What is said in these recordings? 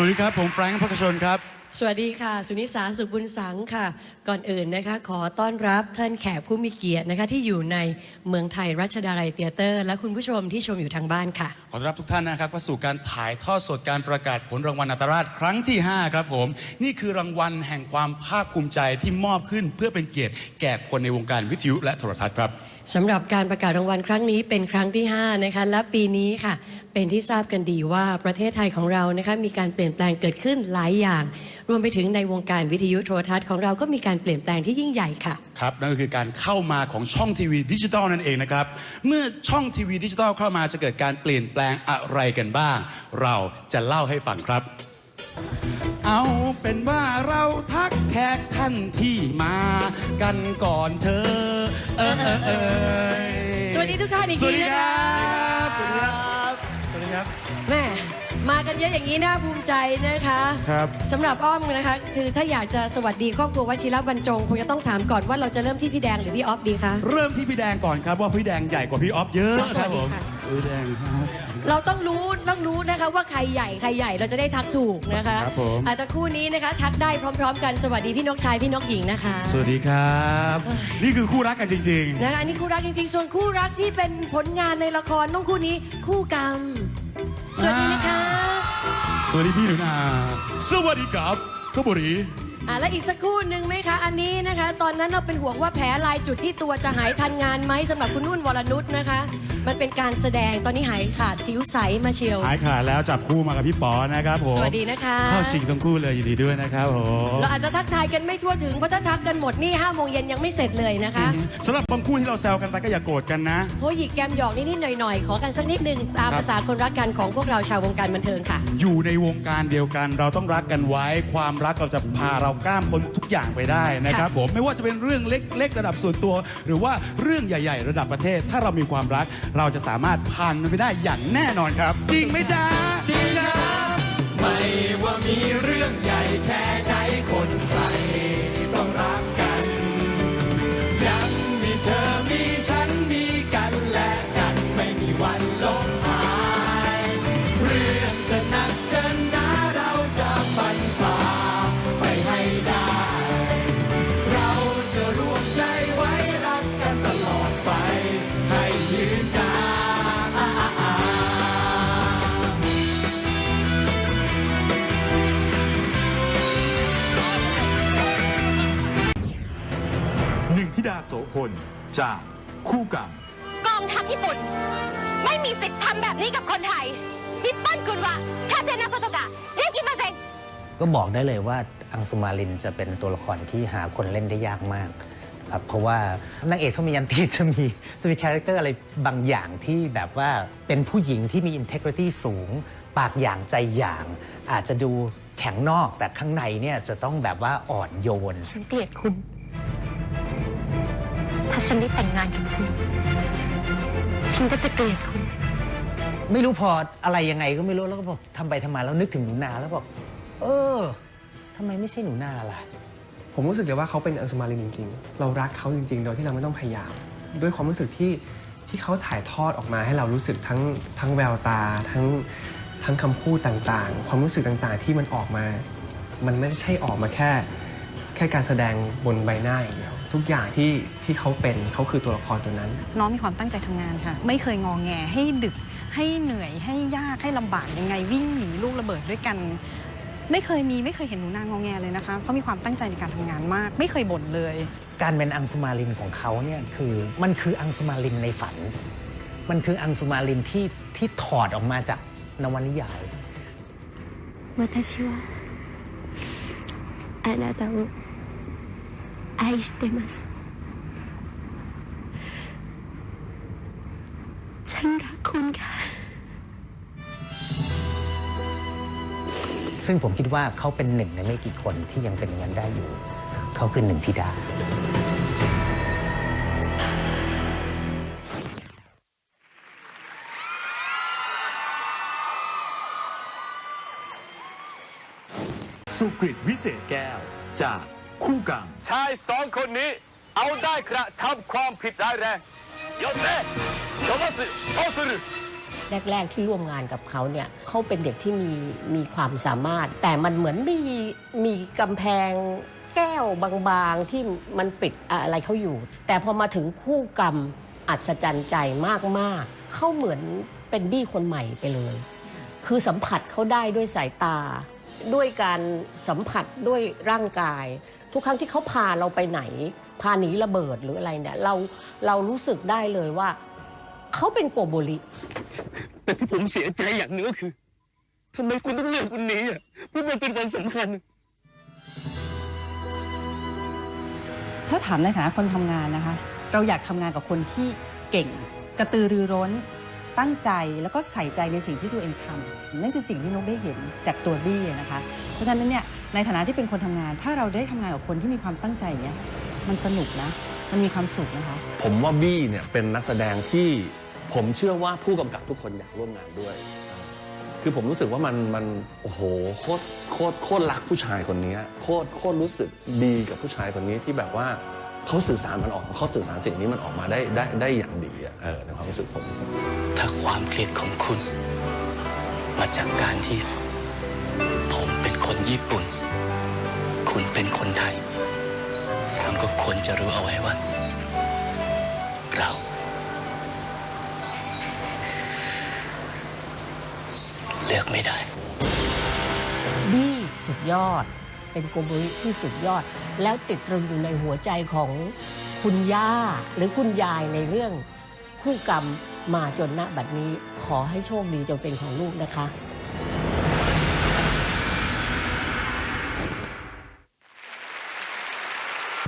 สวัสดีครับ ผมแฟรงค์พักชนครับ สวัสดีค่ะ สุนิสาสุขบุญสังค่ะ ก่อนอื่นนะคะ ขอต้อนรับท่านแขกผู้มีเกียรตินะคะ ที่อยู่ในเมืองไทยรัชดาลัยเตียเตอร์ และคุณผู้ชมที่ชมอยู่ทางบ้านค่ะ ขอต้อนรับทุกท่านนะครับเข้าสู่การถ่ายทอดสดการประกาศผลรางวัลนาตราชครั้งที่ 5 ครับผม นี่คือรางวัลแห่งความภาคภูมิใจที่มอบขึ้นเพื่อเป็นเกียรติแก่คนในวงการวิทยุและโทรทัศน์ครับ สำหรับการประกาศรางวัลครั้งนี้เป็นครั้งที่ 5 นะคะ และปีนี้ค่ะ เป็นที่ทราบกันดีว่าประเทศไทยของเรานะคะมีการเปลี่ยนแปลงเกิดขึ้นหลายอย่าง รวมไปถึงในวงการวิทยุโทรทัศน์ของเราก็มีการเปลี่ยนแปลงที่ยิ่งใหญ่ค่ะ ครับ นั่นก็คือการเข้ามาของช่องทีวีดิจิตอลนั่นเองนะครับ เมื่อช่องทีวีดิจิตอลเข้ามาจะเกิดการเปลี่ยนแปลงอะไรกันบ้าง เราจะเล่าให้ฟังครับ เอาเป็นว่าเราทักแขกท่านที่มากันก่อนเธอ เออเออเออสวัสดีทุกท่านอีกสวัทีสดีนะครัคะบสวัสดีครับสวัสดีครับ แม่มากันเยอะอย่างนี้น่าภูมิใจนะคะครับสำหรับอ้อมนะคะ คือถ้าอยากจะสวัสดีครอบครัววชิระบรรจงคงจะต้องถามก่อนว่าเราจะเริ่มที่พี่แดงหรือพี่ออฟดีคะ เริ่มที่พี่แดงก่อนครับว่าพี่แดงใหญ่กว่าพี่ออฟเยอะสควัรัสบดีผมค่ะ พี่แดงครับ เราต้องรู้ต้องรู้นะคะว่าใครใหญ่ใครใหญ่เราจะได้ทักถูกนะคะครับผม อาจจะคู่นี้นะคะทักได้พร้อม ๆ กันสวัสดีพี่นกชายพี่นกหญิงนะคะสวัสดีครับ นี่คือคู่รักกันจริงๆนะคะอันนี้คู่รักจริงๆ ส่วนคู่รักที่เป็นผลงานในละครต้องคู่นี้คู่กรรม สวัสดีนะคะสวัสดีพี่หนูนา สวัสดีครับกบรี อะและอีกสักครู่หนึ่งไหมคะ อันนี้นะคะ ตอนนั้นเราเป็นห่วงว่าแผลลายจุดที่ตัวจะหายทันงานไหมสำหรับคุณนุ่นวรนุชนะคะ มันเป็นการแสดงตอนนี้หายขาดผิวใสมาเชียว หายขาดแล้วจับคู่มากับพี่ป๋อนะครับผมสวัสดีนะคะ เข้าชิงทั้งคู่เลยยินดีด้วยนะครับผมเราอาจจะทักทายกันไม่ทั่วถึงเพราะถ้าทักกันหมดนี่5โมงเย็นยังไม่เสร็จเลยนะคะสำหรับบางคู่ที่เราแซวกันไปก็อย่าโกรธกันนะ โหหยิกแกมหยอกนิดๆหน่อยๆขอกันสักนิดหนึ่งตามครับ ภาษาคนรักกันของพวกเราชาววงการบันเทิงค่ะ อยู่ในวงการเดียวกัน เราต้องรักกันไว้ความรักเราจะพาเราก้ามพ้นทุกอย่างไปได้นะครับผมไม่ว่าจะเป็นเรื่องเล็ก ๆ ระดับส่วนตัว หรือว่าเรื่องใหญ่ ๆ ระดับประเทศ ถ้าเรามีความรักเราจะสามารถผ่านมันไปได้อย่างแน่นอนครับ จริงไหมจ๊ะจริงครับไม่ว่ามี ห้ยืนนานหนึ่งธิดาโสพลจากคู่กรรม กองทัพญี่ปุ่น ไม่มีสิทธิ์ทำแบบนี้กับคนไทยนิปปอนกุนวะคาเทนาโฟโตกะเรียกกิมาเซงก็บอกได้เลยว่าอังสุมาลินจะเป็นตัวละครที่หาคนเล่นได้ยากมาก ครับเพราะว่านางเอกเขามียันตีจะมีจะมีคาแรคเตอร์อะไรบางอย่างที่แบบว่าเป็นผู้หญิงที่มี integrity สูง ปากอย่างใจอย่าง อาจจะดูแข็งนอกแต่ข้างในเนี่ยจะต้องแบบว่าอ่อนโยน ฉันเกลียดคุณ ถ้าฉันได้แต่งงานกับคุณ ฉันก็จะเกลียดคุณ ไม่รู้พออะไรยังไงก็ไม่รู้แล้วก็บอกทำไปทำมาแล้วนึกถึงหนูนาแล้วบอกเออทำไมไม่ใช่หนูนาล่ะ ผมรู้สึกเลยว่าเขาเป็นอังสุมารินจริง ๆ เรารักเขาจริง ๆ โดยที่เราไม่ต้องพยายาม ด้วยความรู้สึกที่ที่เขาถ่ายทอดออกมาให้เรารู้สึกทั้งทั้งแววตา ทั้งทั้งคำพูดต่างๆ ความรู้สึกต่างๆที่มันออกมา มันไม่ใช่ออกมาแค่ แค่การแสดงบนใบหน้าอย่างเดียวทุกอย่างที่ที่เขาเป็นเขาคือตัวละครตัวนั้น น้องมีความตั้งใจทำงานค่ะ ไม่เคยงองแงให้ดึกให้เหนื่อยให้ยากให้ลำบากยังไงวิ่งหนีลูกระเบิดด้วยกัน ไม่เคยมีไม่เคยเห็นหนูนางงองแงเลยนะคะเขามีความตั้งใจในการทำงานมาก ไม่เคยบ่นเลย การเป็นอังสุมาลินของเขาเนี่ยคือมันคืออังสุมาลินในฝัน มันคืออังสุมาลินที่ที่ถอดออกมาจากนวนิยาย 私はあなたを愛してますฉันรักคุณค่ะ ซึ่งผมคิดว่าเขาเป็นหนึ่งในไม่กี่คนที่ยังเป็นอย่างนั้นได้อยู่ เขาคือหนึ่งธิดาสุกริตวิเศษแก้ว จากคู่กรรมชายสองคนนี้ เอาได้กระทำความผิดร้ายแรงยศเซ่โทมัสโอสุรุ แรก ๆ ที่ร่วมงานกับเขาเนี่ยเขาเป็นเด็กที่มีมีความสามารถ แต่มันเหมือนมีมีกำแพงแก้วบางๆที่มันปิดอะไรเขาอยู่ แต่พอมาถึงคู่กรรมอัศจรรย์ใจมากๆเขาเหมือนเป็นบี้คนใหม่ไปเลย คือสัมผัสเขาได้ด้วยสายตา ด้วยการสัมผัสด้วยร่างกาย ทุกครั้งที่เขาพาเราไปไหน พาหนีระเบิดหรืออะไรเนี่ยเราเรารู้สึกได้เลยว่า เขาเป็นโกโบริ แต่ที่ผมเสียใจอย่างหนึงก็คือทำไมคุณต้องเลือกคนนี้อะเพราะมันเป็นวันสำคัญ ถ้าถามในฐานะคนทำงานนะคะ เราอยากทำงานกับคนที่เก่ง กระตือรือร้น ตั้งใจแล้วก็ใส่ใจในสิ่งที่ตัวเองทำนั่นคือสิ่งที่นกได้เห็นจากตัวบี้อะนะคะ เพราะฉะนั้นเนี่ยในฐานะที่เป็นคนทำงาน ถ้าเราได้ทำงานกับคนที่มีความตั้งใจอย่างเนี้ยมันสนุกนะ มันมีความสุขนะคะ ผมว่าบี้เนี่ยเป็นนักแสดงที่ผมเชื่อว่าผู้กำกับทุกคนอยากร่วมงานด้วย คือผมรู้สึกว่ามันมันโอ้โหโคตรโคตรโคตรรักผู้ชายคนนี้โคตรโคตรรู้สึกดีกับผู้ชายคนนี้ที่แบบว่าเขาสื่อสารมันออกเขาสื่อสารสิ่งนี้มันออกมาได้ได้ได้อย่างดีอะเออในความรู้สึกผม ถ้าความเกลียดของคุณ มาจากการที่ ผมเป็นคนญี่ปุ่น คุณเป็นคนไทย คุณก็ควรจะรู้เอาไว้ว่า เรา เลือกไม่ได้บี้สุดยอด เป็นโกโบริที่สุดยอด แล้วติดตรึงอยู่ในหัวใจของคุณย่าหรือคุณยายในเรื่องคู่กรรมมาจนณบัดนี้ ขอให้โชคดีจงเป็นของลูกนะคะ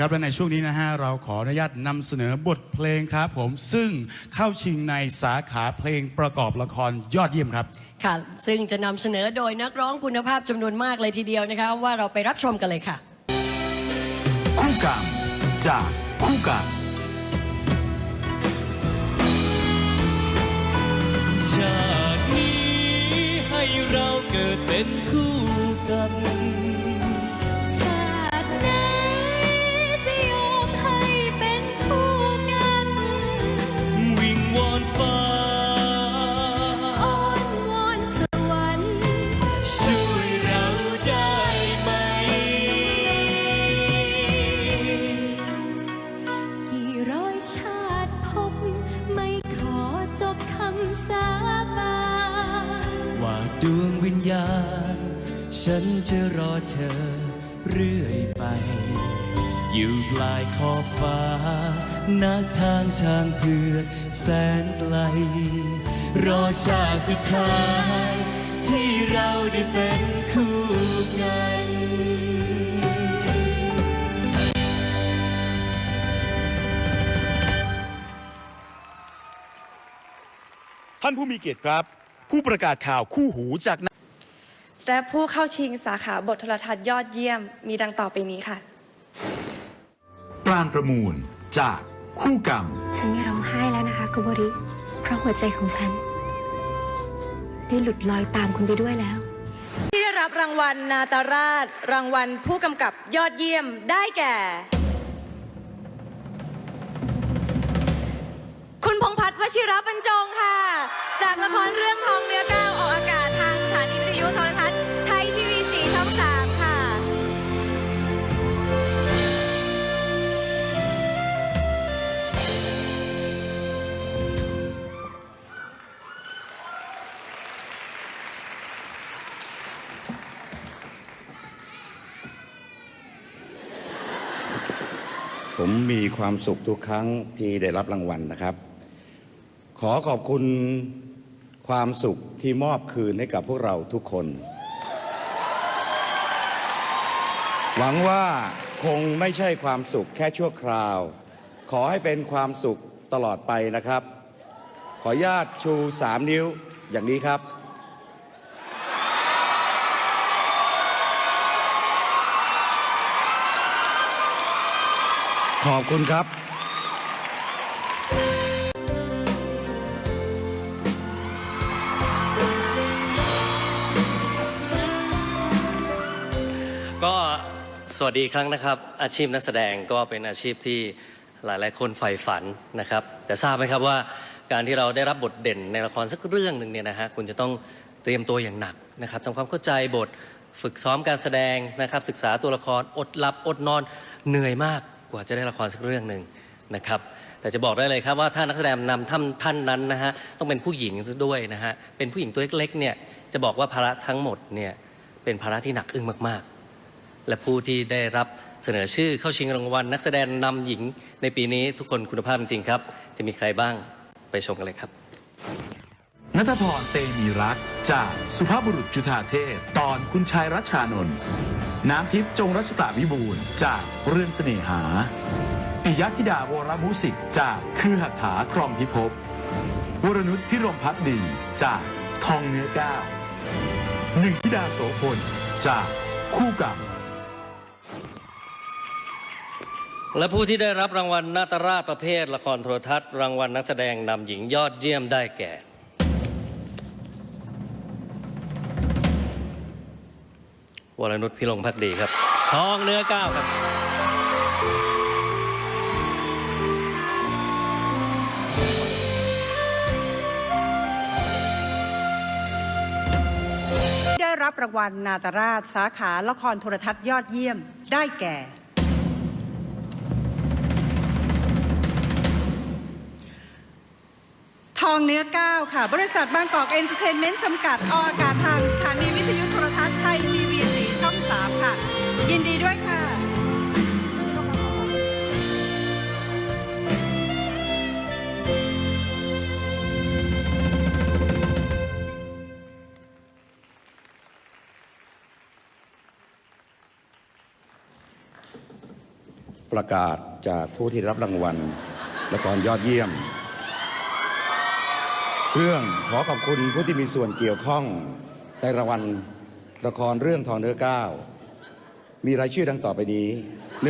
ครับและในช่วงนี้นะฮะเราขออนุญาตนำเสนอบทเพลงครับผมซึ่งเข้าชิงในสาขาเพลงประกอบละครยอดเยี่ยมครับ ค่ะ ซึ่งจะนำเสนอโดยนักร้องคุณภาพจำนวนมากเลยทีเดียวนะคะ ว่าเราไปรับชมกันเลยค่ะ คู่กรรมจากคู่กรรมชาตินี้ให้เราเกิดเป็นคู่ ฉันจะรอเธอเรื่อยไป อยู่ปลายขอบฟ้า นักทางช้างเผือแสนไกล รอชาสุดท้าย ที่เราได้เป็นคู่กันท่านผู้มีเกียรติครับ ผู้ประกาศข่าวคู่หูจาก และผู้เข้าชิงสาขาบทโทรทัศน์ยอดเยี่ยมมีดังต่อไปนี้ค่ะ ปราณประมูลจากคู่กรรม ฉันไม่ร้องไห้แล้วนะคะกุบริ เพราะหัวใจของฉัน ได้หลุดลอยตามคุณไปด้วยแล้ว ที่ได้รับรางวัลนาตราช รางวัลผู้กำกับยอดเยี่ยมได้แก่ คุณพงษ์พัฒน์วชิระบรรจงค่ะ จากละครเรื่องทองเนื้ ผมมีความสุขทุกครั้งที่ได้รับรางวัลนะครับ ขอขอบคุณความสุขที่มอบคืนให้กับพวกเราทุกคน หวังว่าคงไม่ใช่ความสุขแค่ชั่วคราว ขอให้เป็นความสุขตลอดไปนะครับ ขออนุญาตชูสามนิ้วอย่างนี้ครับ ขอบคุณครับ ก็สวัสดีอีกครั้งนะครับ อาชีพนักแสดงก็เป็นอาชีพที่หลายๆ คนใฝ่ฝันนะครับ แต่ทราบไหมครับว่าการที่เราได้รับบทเด่นในละครสักเรื่องหนึ่งเนี่ยนะฮะคุณจะต้องเตรียมตัวอย่างหนักนะครับทำความเข้าใจบทฝึกซ้อมการแสดงนะครับ ศึกษาตัวละครอดหลับอดนอนเหนื่อยมาก กว่าจะได้ละครสักเรื่องหนึ่งนะครับ แต่จะบอกได้เลยครับว่าถ้านักแสดงนำท่านท่านนั้นนะฮะต้องเป็นผู้หญิงซะด้วยนะฮะเป็นผู้หญิงตัวเล็กๆเนี่ยจะบอกว่าภาระทั้งหมดเนี่ยเป็นภาระที่หนักอึ้งมากๆ และผู้ที่ได้รับเสนอชื่อเข้าชิงรางวัล นักแสดงนำหญิงในปีนี้ทุกคนคุณภาพจริงครับ จะมีใครบ้างไปชมกันเลยครับนัทพรเตมีรักจากสุภาพบุรุษจุฑาเทพตอนคุณชายรัชชานนท์ น้ำทิพย์จงรัชตาวิบูลย์จากเรื่องเสน่หาปิยธิดาวรมุสิกจากคือหัตถาครองพิภพวรนุชพิรมพักดีจากทองเนื้อก้าวหนึ่งธิดาโสพลจากคู่กรรมและผู้ที่ได้รับรางวัลนาตราชประเภทละครโทรทัศน์ รางวัลนักแสดงนำหญิงยอดเยี่ยมได้แก่ วรนุชพิรมพักดีครับ ทองเนื้อก้าวครับได้รับรางวัลนาตราชสาขาละครโทรทัศน์ยอดเยี่ยมได้แก่ ทองเนื้อก้าวค่ะ บริษัทบางกอกเอนเตอร์เทนเมนต์จำกัดออกอากาศทางสถานีวิทยุ ประกาศจากผู้ที่รับรางวัลละครยอดเยี่ยม เรื่องขอขอบคุณผู้ที่มีส่วนเกี่ยวข้องในรางวัลละครเรื่องทองเนื้อก้าวมีรายชื่อดังต่อไปนี้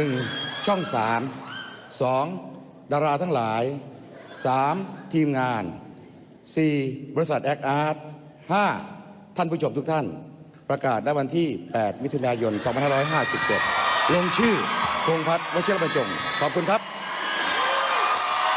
1. ช่อง 3 2. ดาราทั้งหลาย 3. ทีมงาน 4. บริษัทแอคอาร์ต 5. ท่านผู้ชมทุกท่าน ประกาศในวันที่ 8 มิถุนายน 2557 ลงชื่อ พงพัฒน์วชิรบรรจงขอบคุณครับ